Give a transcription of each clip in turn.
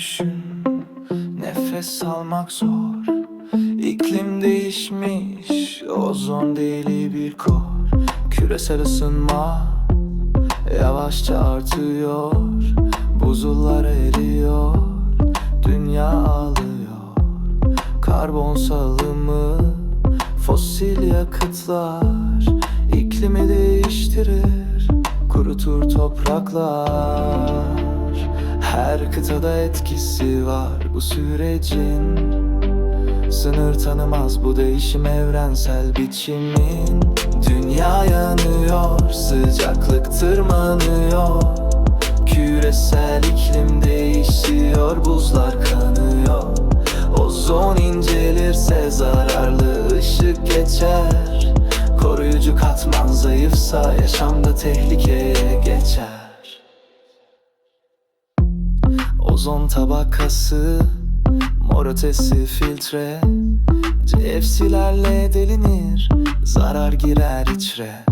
düşün Nefes almak zor. İklim değişmiş. Ozon deli bir kor. Küresel ısınma Yavaşça artıyor. Buzullar eriyor. Dünya ağlıyor. Karbon salımı Fosil yakıtlar iklimi değiştirir. Kurutur topraklar Her kıtada etkisi var bu sürecin. Sınır tanımaz bu değişim evrensel biçimin. Dünya yanıyor, sıcaklık tırmanıyor. Küresel iklim değişiyor, buzlar kanıyor. Ozon incelirse zararlı ışık geçer. Koruyucu katman zayıfsa yaşamda tehlikeye geçer Ozon tabakası Mor ötesi filtre. CFC'lerle delinir Zarar girer içre.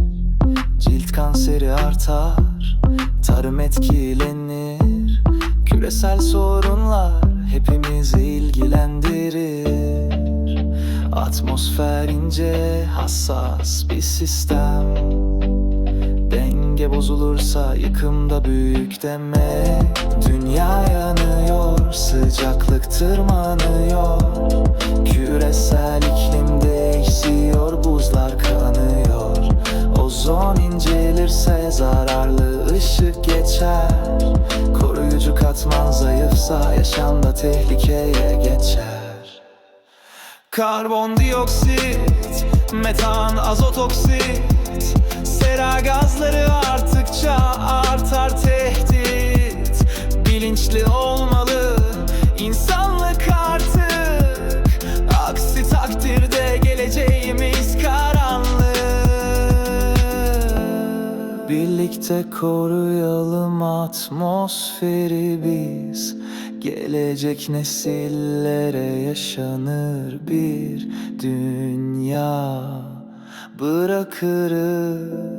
Cilt kanseri artar Tarım etkilenir. Küresel sorunlar Hepimizi ilgilendirir. Atmosfer ince Hassas bir sistem. Denge bozulursa yıkımda büyük demek Dünya yanıyor, sıcaklık tırmanıyor. Küresel iklim değişiyor, buzlar kanıyor. Ozon incelirse zararlı ışık geçer. Koruyucu katman zayıfsa yaşamda tehlikeye geçer. Karbondioksit, metan, azot oksit Sera gazları arttıkça artar Birlikte koruyalım atmosferi biz. Gelecek nesillere yaşanır bir dünya. Bırakırız